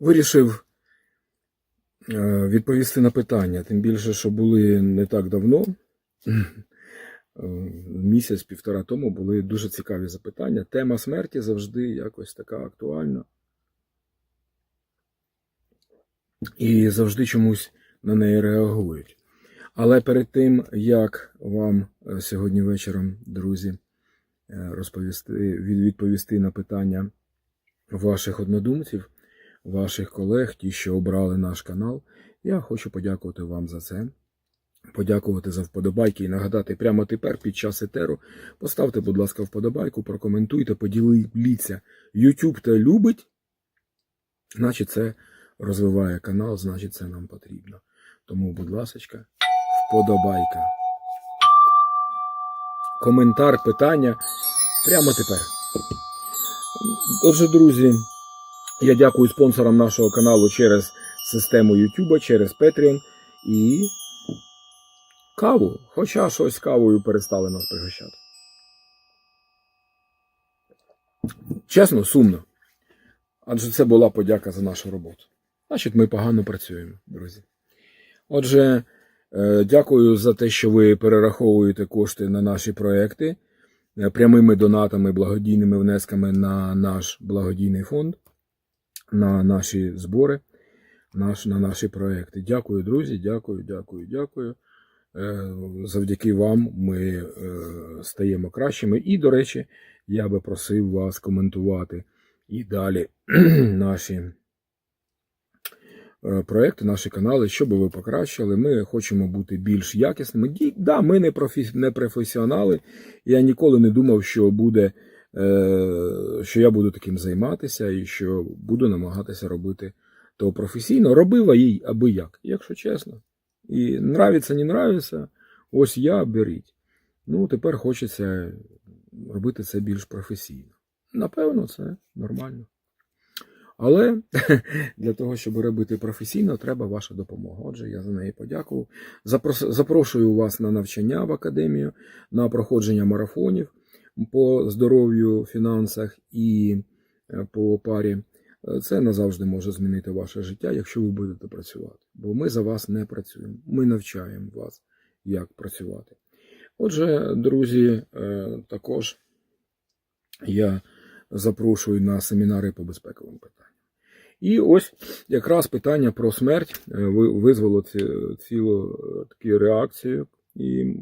Вирішив е, відповісти на питання, тим більше, що були не так давно. Місяць-півтора тому були дуже цікаві запитання. Тема смерті завжди якось така актуальна. І завжди чомусь на неї реагують. Але перед тим, як вам е, сьогодні вечором, друзі, е, розповісти, відповісти на питання ваших однодумців, ваших колег, ті, що обрали наш канал, я хочу подякувати вам за це. Подякувати за вподобайки і нагадати прямо тепер під час етеру. Поставте, будь ласка, вподобайку, прокоментуйте, поділіться. YouTube те любить, значить це розвиває канал, значить це нам потрібно. Тому, будь ласка, вподобайка. Коментар, питання прямо тепер. Отже, друзі, я дякую спонсорам нашого каналу через систему YouTube, через Patreon і каву. Хоча щось кавою перестали нас пригощати. Чесно, сумно. Адже це була подяка за нашу роботу. Значить, ми погано працюємо, друзі. Отже, е, дякую за те, що ви перераховуєте кошти на наші проекти е, прямими донатами, благодійними внесками на наш благодійний фонд, на наші збори, наш, на наші проекти. Дякую, друзі. Дякую, дякую, дякую. Е, Завдяки вам ми е, стаємо кращими. І, до речі, я би просив вас коментувати і далі наші е, проекти, наші канали, що би ви покращили. Ми хочемо бути більш якісними. Да, ми не, професіонали. Я ніколи не думав, що буде, що я буду таким займатися і що буду намагатися робити то професійно. Робила їй аби як, якщо чесно. І нравиться, не нравиться, ось я беріть. Ну, тепер хочеться робити це більш професійно. Напевно, це нормально. Але для того, щоб робити професійно, треба ваша допомога. Отже, я за неї подякував. Запрошую вас на навчання в академію, на проходження марафонів по здоров'ю, фінансах і е, по парі. Е, Це назавжди може змінити ваше життя, якщо ви будете працювати. Бо ми за вас не працюємо. Ми навчаємо вас, як працювати. Отже, друзі, е, також я запрошую на семінари по безпековим питанням. І ось якраз питання про смерть визвало цілу таку реакцію. І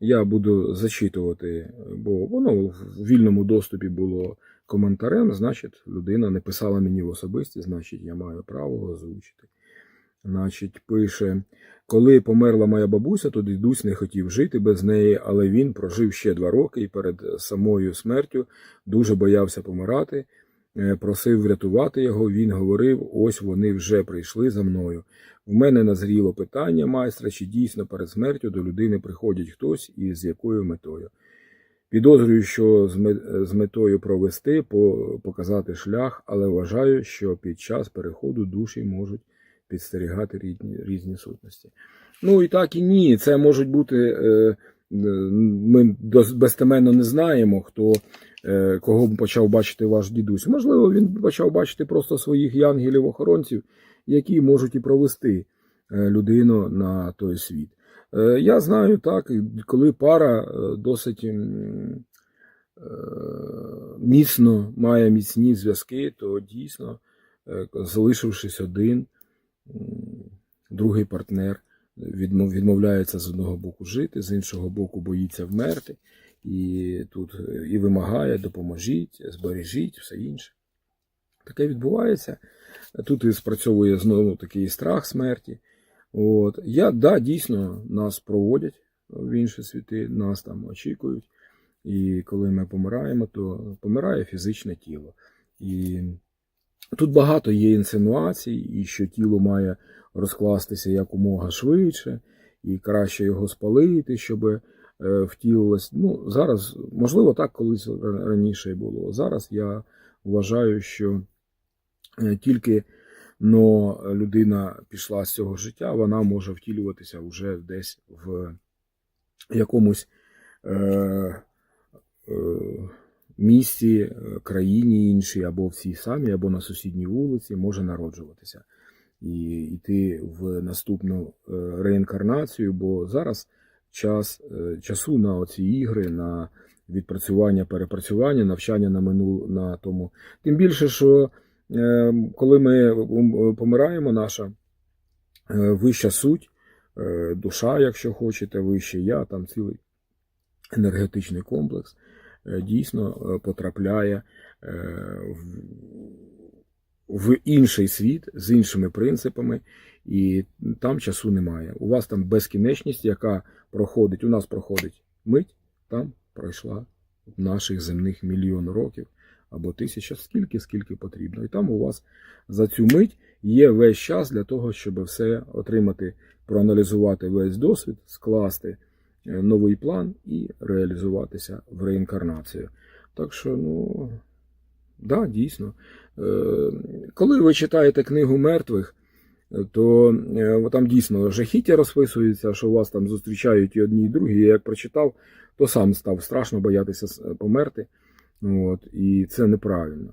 я буду зачитувати, бо воно в вільному доступі було коментарем, значить, людина не писала мені в особисті, значить, я маю право озвучити. Значить, пише: коли померла моя бабуся, то дідусь не хотів жити без неї, але він прожив ще два роки і перед самою смертю дуже боявся помирати, просив врятувати його. Він говорив: ось вони вже прийшли за мною. В мене назріло питання майстра, чи дійсно перед смертю до людини приходить хтось і з якою метою. Підозрюю, що з метою провести, показати шлях, але вважаю, що під час переходу душі можуть підстерігати різні, різні сутності. Ну і так і ні. Це можуть бути. е, е, Ми безтеменно не знаємо, хто е, кого почав бачити ваш дідусь. Можливо, він почав бачити просто своїх янгелів-охоронців, які можуть і провести е, людину на той світ. Е, Я знаю так, коли пара е, досить е, міцно має міцні зв'язки, то дійсно, е, залишившись один, другий партнер відмовляється з одного боку жити, з іншого боку боїться вмерти, і тут е, і вимагає допоможіть, збережіть, все інше. Таке відбувається. Тут і спрацьовує знову такий страх смерті. От. Я, да, дійсно, нас проводять в інші світи, нас там очікують. І коли ми помираємо, то помирає фізичне тіло. І тут багато є інсинуацій, і що тіло має розкластися якомога швидше, і краще його спалити, щоб е, втілилось. Ну, зараз, можливо, так колись раніше було. Зараз я вважаю, що е, тільки но людина пішла з цього життя, вона може втілюватися вже десь в якомусь е, е, місті, е, країні іншій, або в цій самій, або на сусідній вулиці може народжуватися і йти в наступну реінкарнацію, бо зараз час е, часу на оці ігри, на відпрацювання, перепрацювання, навчання на минул на тому. Тим більше, що е, коли ми помираємо, наша е, вища суть, е, душа, якщо хочете, вище я, там цілий енергетичний комплекс, е, дійсно е, потрапляє е, в, в інший світ з іншими принципами, і там часу немає. У вас там безкінечність, яка проходить, у нас проходить мить, там пройшла наших земних мільйон років або тисяча, скільки, скільки потрібно. І там у вас за цю мить є весь час для того, щоб все отримати, проаналізувати весь досвід, скласти е, новий план і реалізуватися в реінкарнацію. Так що, ну, да, дійсно. Е, Коли ви читаєте книгу мертвих, то е, там дійсно жахіття розписується, що вас там зустрічають і одні, і другі. Я як прочитав, то сам став страшно боятися померти. От, і це неправильно.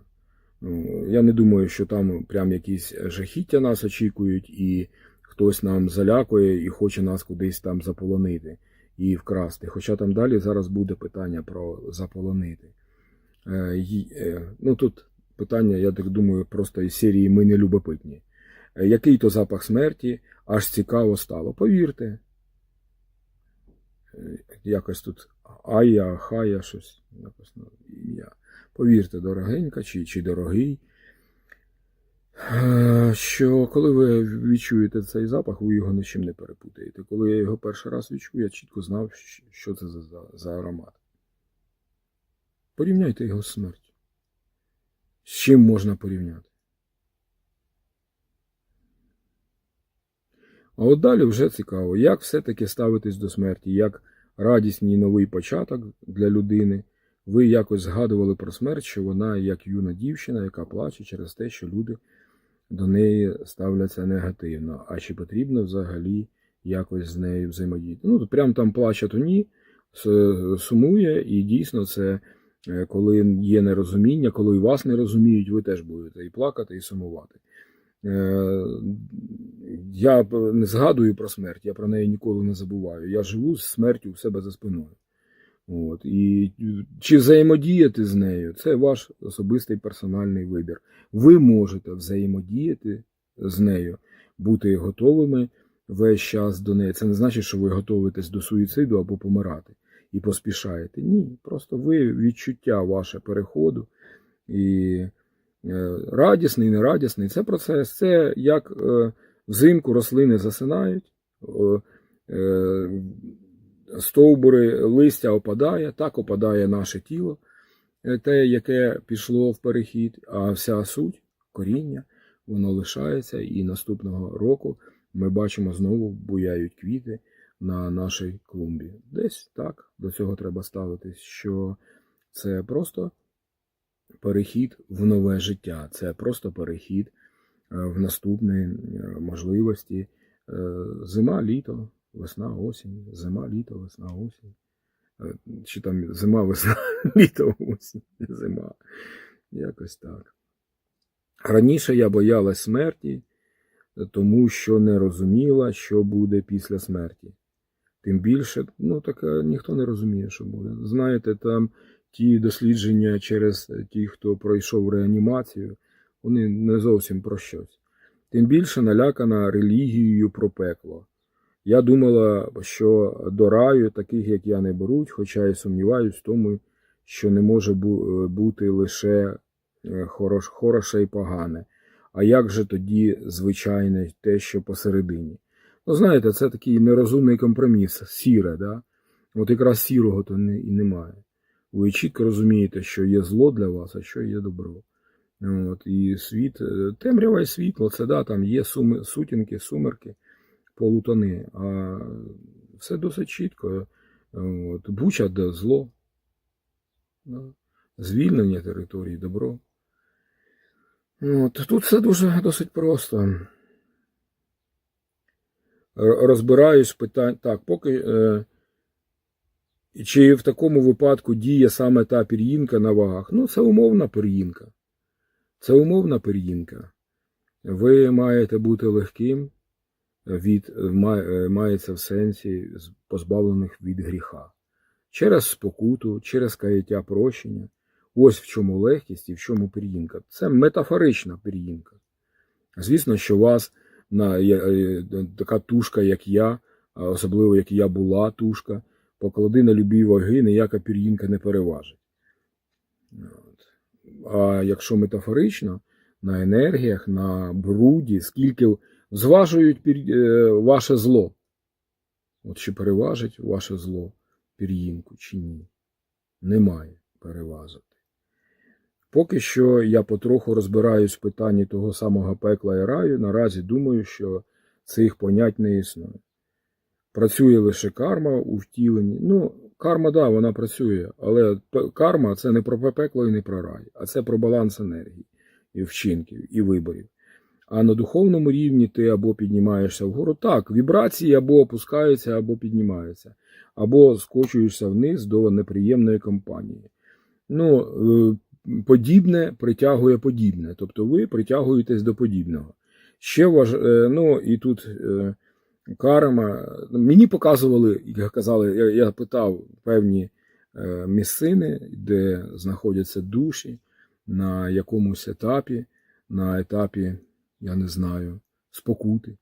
Ну, Я не думаю, що там прям якісь жахіття нас очікують, і хтось нам залякує і хоче нас кудись там заполонити і вкрасти. Хоча там далі зараз буде питання про заполонити. Е, Ну тут питання, я так думаю, просто із серії Ми не любопитні. Е, Який то запах смерті, аж цікаво стало. Повірте. Е, Якось тут Ая, Хая, щось якось ім'я. Повірте, дорогенька чи, чи дорогий. е, Що коли ви відчуєте цей запах, ви його ні з чим не перепутаєте. Коли я його перший раз відчув, я чітко знав, що це за, за аромат. Порівняйте його з смертю. З чим можна порівняти? А от далі вже цікаво, як все-таки ставитись до смерті, як радісний новий початок для людини. Ви якось згадували про смерть, що вона як юна дівчина, яка плаче через те, що люди до неї ставляться негативно. А чи потрібно взагалі якось з нею взаємодіяти? Ну, прям там плаче, то ні, сумує, і дійсно це коли є нерозуміння, коли і вас не розуміють, ви теж будете і плакати, і сумувати. Е, Я не згадую про смерть, я про неї ніколи не забуваю. Я живу з смертю в себе за спиною. От. І чи взаємодіяти з нею це ваш особистий персональний вибір. Ви можете взаємодіяти з нею, бути готовими весь час до неї. Це не значить, що ви готуєтесь до суїциду або помирати і поспішаєте. Ні, просто ви відчуття ваше переходу і е, радісний, нерадісний. Це процес. Це як е, взимку рослини засинають. е, стовбури листя опадає, так опадає наше тіло, те, яке пішло в перехід, а вся суть, коріння, воно лишається, і наступного року ми бачимо знову буяють квіти на нашій клумбі. Десь так до цього треба ставитись, що це просто перехід в нове життя, це просто перехід е, в наступні е, можливості. Е, Зима, літо, весна, осінь, зима, літо, весна, осінь. Чи там зима, весна, літо, осінь, зима. Якось так. Раніше я боялась смерті, тому що не розуміла, що буде після смерті. Тим більше, ну так е, ніхто не розуміє, що буде. Знаєте, там ті дослідження через ті, хто пройшов реанімацію, вони не зовсім про щось. Тим більше налякана релігією про пекло. Я думала, що до раю таких, як я, не беруть, хоча й сумніваюсь в тому, що не може е, бути лише е, хороше і погане. А як же тоді звичайне те, що посередині? Ну, знаєте, це такий нерозумний компроміс, сіре, да? От якраз сірого то не, і немає. Ви чітко розумієте, що є зло для вас, а що є добро. От, і світ, е, темрява і світло, це да, там є суми, сутінки, сумерки, полутони, а все досить чітко. От, буча де зло, да. звільнення території, добро. От, тут все дуже досить просто. Розбираюсь в питань. Так, поки е, Чи в такому випадку діє саме та пір'їнка на вагах? Ну, це умовна пір'їнка. Це умовна пір'їнка. Ви маєте бути легким, від, ма- мається в сенсі позбавлених від гріха. Через спокуту, через каяття прощення. Ось в чому легкість і в чому пір'їнка. Це метафорична пір'їнка. Звісно, що вас на е, така тушка, як я, особливо як я була тушка, поклади на любі ваги, ніяка пір'їнка не переважить. А якщо метафорично, на енергіях, на бруді, скільки зважують е, ваше зло. От чи переважить ваше зло пір'їнку, чи ні? Немає переважити. Поки що я потроху розбираюсь в питанні того самого пекла і раю. Наразі думаю, що цих понять не існує. Працює лише карма у втіленні. Ну, карма, да, вона працює, але карма це не про пекло і не про рай, а це про баланс енергії і вчинків, і виборів. А на духовному рівні ти або піднімаєшся вгору. Так, вібрації або опускаються, або піднімаються, або скочуєшся вниз до неприємної компанії. Ну, е, подібне притягує подібне, тобто ви притягуєтесь до подібного. Ще важ... е, ну і тут е, карма. Мені показували, як казали, я, я питав певні е, місцини, де знаходяться душі, на якомусь етапі, на етапі, я не знаю, спокути.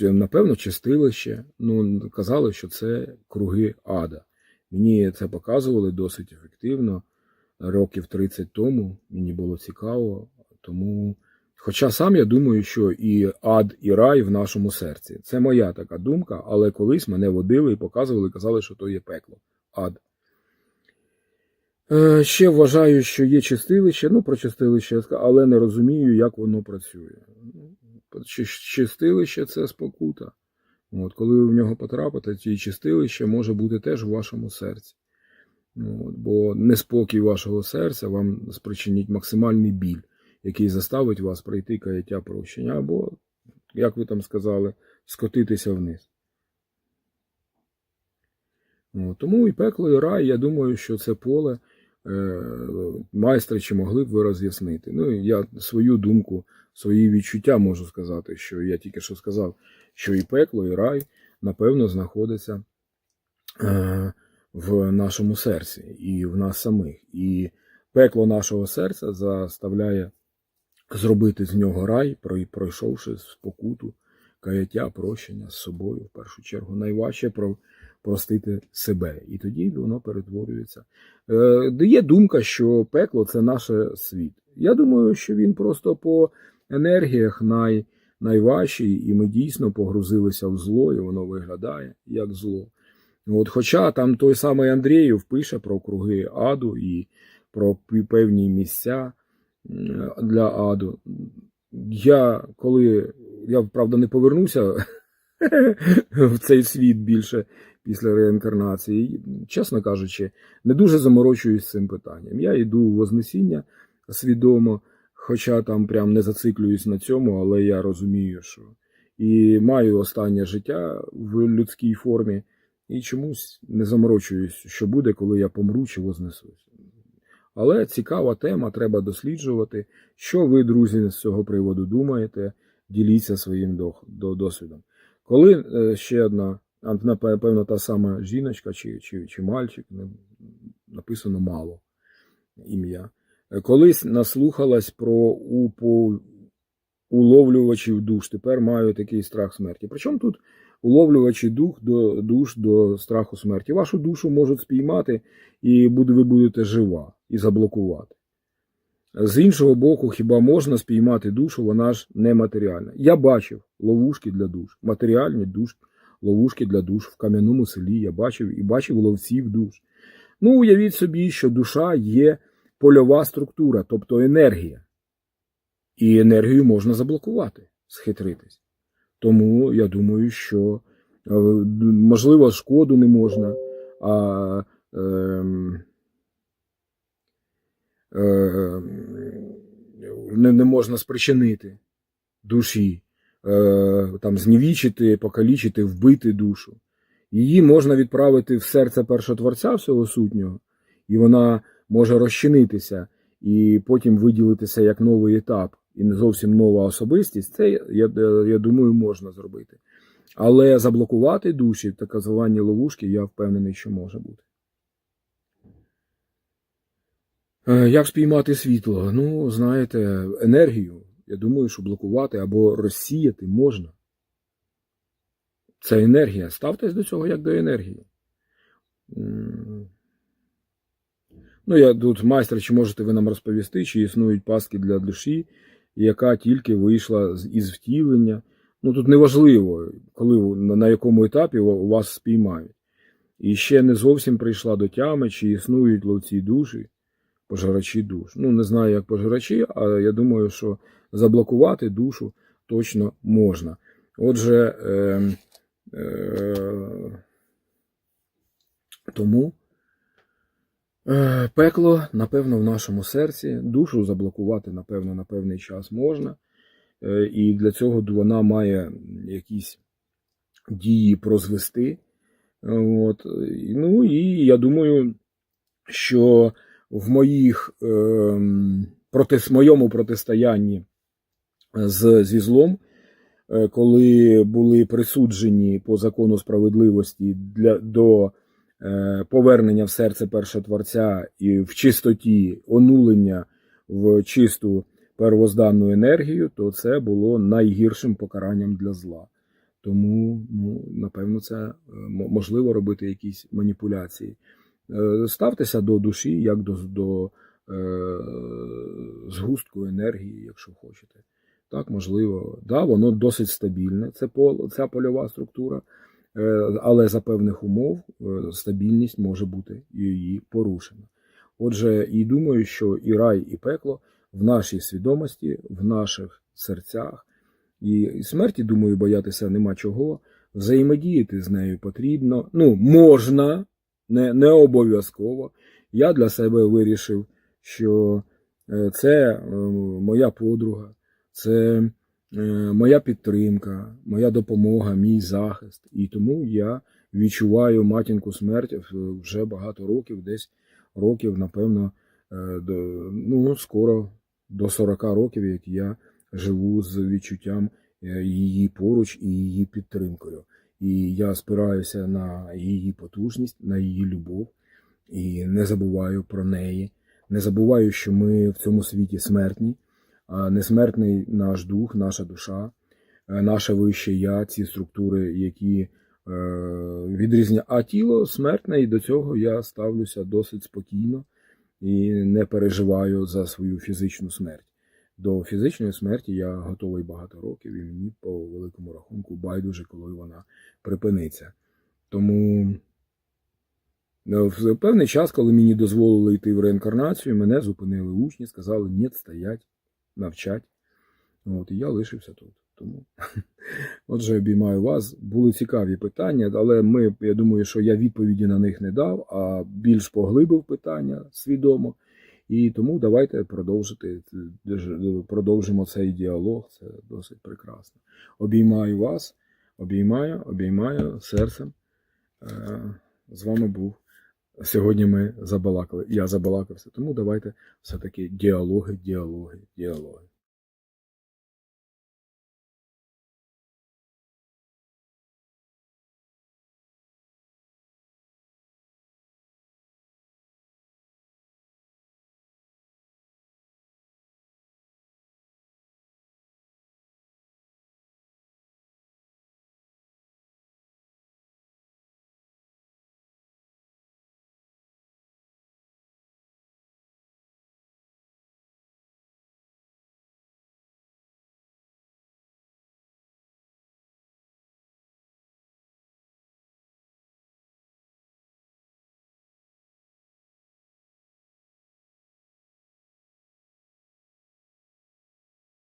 Напевно, чистилище. Ну, казали, що це круги ада. Мені це показували досить ефективно. Років 30 тому мені було цікаво, тому. Хоча сам я думаю, що і ад, і рай в нашому серці. Це моя така думка, але колись мене водили і показували, казали, що то є пекло. Ад. Е, Ще вважаю, що є чистилище, ну про чистилище, але не розумію, як воно працює. Чистилище це спокута. От, коли ви в нього потрапите, ті чистилище може бути теж в вашому серці. Ну, бо неспокій вашого серця вам спричинить максимальний біль, який заставить вас пройти каяття прощення, або, як ви там сказали, скотитися вниз. От, тому і пекло, і рай, я думаю, що це поле е, майстри чи могли б ви роз'яснити. Ну, я свою думку, свої відчуття можу сказати, що я тільки що сказав, що і пекло, і рай, напевно, знаходиться е, в нашому серці і в нас самих. І пекло нашого серця заставляє зробити з нього рай, прой- пройшовши спокуту, каяття, прощення з собою, в першу чергу. Найважче про простити себе. І тоді воно перетворюється. Е, є думка, що пекло це наш світ. Я думаю, що він просто по енергіях най, найважчий, і ми дійсно погрузилися в зло, і воно виглядає як зло. От, хоча там той самий Андрієв пише про круги аду і про певні місця для аду. Я коли я правда не повернуся в цей світ більше після реінкарнації, чесно кажучи, не дуже заморочуюсь цим питанням. Я йду в Вознесіння свідомо, хоча там прям не зациклююсь на цьому, але я розумію, що і маю останнє життя в людській формі, і чомусь не заморочуюсь, що буде, коли я помру чи вознесусь. Але цікава тема, треба досліджувати. Що ви, друзі, з цього приводу думаєте? Діліться своїм до- до- досвідом. Коли е, ще одна, напевно, та сама жіночка чи, чи, чи мальчик, написано мало ім'я, колись наслухалась про упо, уловлювачів душ. Тепер маю такий страх смерті. Причому тут уловлювачі дух до душ до страху смерті. Вашу душу можуть спіймати, і буде, ви будете жива і заблокувати. З іншого боку, хіба можна спіймати душу, вона ж нематеріальна. Я бачив ловушки для душ, матеріальні душ, ловушки для душ в кам'яному селі. Я бачив і бачив ловців душ. Ну, уявіть собі, що душа є польова структура, тобто енергія. І енергію можна заблокувати, схитритись. Тому я думаю, що е, можливо шкоду не можна, а е, не, не можна спричинити душі, е, там знівічити, покалічити, вбити душу. Її можна відправити в серце першотворця всього сутнього, і вона може розчинитися і потім виділитися як новий етап і не зовсім нова особистість. Це, я, я думаю, можна зробити. Але заблокувати душі, так звані ловушки, я впевнений, що може бути. Е, Як спіймати світло? Ну, знаєте, енергію, я думаю, що блокувати або розсіяти можна. Це енергія. Ставтесь до цього як до енергії. Ну, я тут майстер, чи можете ви нам розповісти, чи існують паски для душі, яка тільки вийшла із втілення. Ну тут неважливо, коли на якому етапі вас спіймають. І ще не зовсім прийшла до тями, чи існують ловці душі, пожирачі душ. Ну, не знаю, як пожирачі, а я думаю, що заблокувати душу точно можна. Отже, е, е, тому пекло, напевно, в нашому серці, душу заблокувати, напевно, на певний час можна. Е, І для цього вона має якісь дії прозвести. Е, От. Ну і я думаю, що в моїх, ем, проти, моєму протистоянні з, зі злом, е, коли були присуджені по закону справедливості для, до е, повернення в серце першотворця і в чистоті онулення в чисту первозданну енергію, то це було найгіршим покаранням для зла. Тому, ну, напевно, це е, можливо робити якісь маніпуляції. Е, Ставтеся до душі, як до, до е, згустку енергії, якщо хочете. Так, можливо, да, воно досить стабільне. Це пол, ця польова структура, е, але за певних умов е, стабільність може бути її порушена. Отже, і думаю, що і рай, і пекло в нашій свідомості, в наших серцях. І смерті, думаю, боятися нема чого. Взаємодіяти з нею потрібно. Ну, можна, не, не обов'язково. Я для себе вирішив, що е, це е, моя подруга, це е, моя підтримка, моя допомога, мій захист. І тому я відчуваю матінку смерть вже багато років, десь років, напевно, е, до, ну, скоро до 40 років, як я живу з відчуттям е, її поруч і її підтримкою. І я спираюся на її потужність, на її любов і не забуваю про неї. Не забуваю, що ми в цьому світі смертні, несмертний наш дух, наша душа, е, наше вище я, ці структури, які е, відрізняють. А тіло смертне, і до цього я ставлюся досить спокійно і не переживаю за свою фізичну смерть. До фізичної смерті я готовий багато років, і мені по великому рахунку байдуже, коли вона припиниться. Тому е, в певний час, коли мені дозволили йти в реінкарнацію, мене зупинили учні, сказали, ні, стоять, навчать. От, і я лишився тут. Тому, отже, обіймаю вас. Були цікаві питання, але ми, я думаю, що я відповіді на них не дав, а більш поглибив питання свідомо. І тому давайте продовжити, продовжимо цей діалог. Це досить прекрасно. Обіймаю вас, обіймаю, обіймаю серцем. Е, З вами був. Сьогодні ми забалакали. Я забалакався. Тому давайте все-таки діалоги, діалоги, діалоги.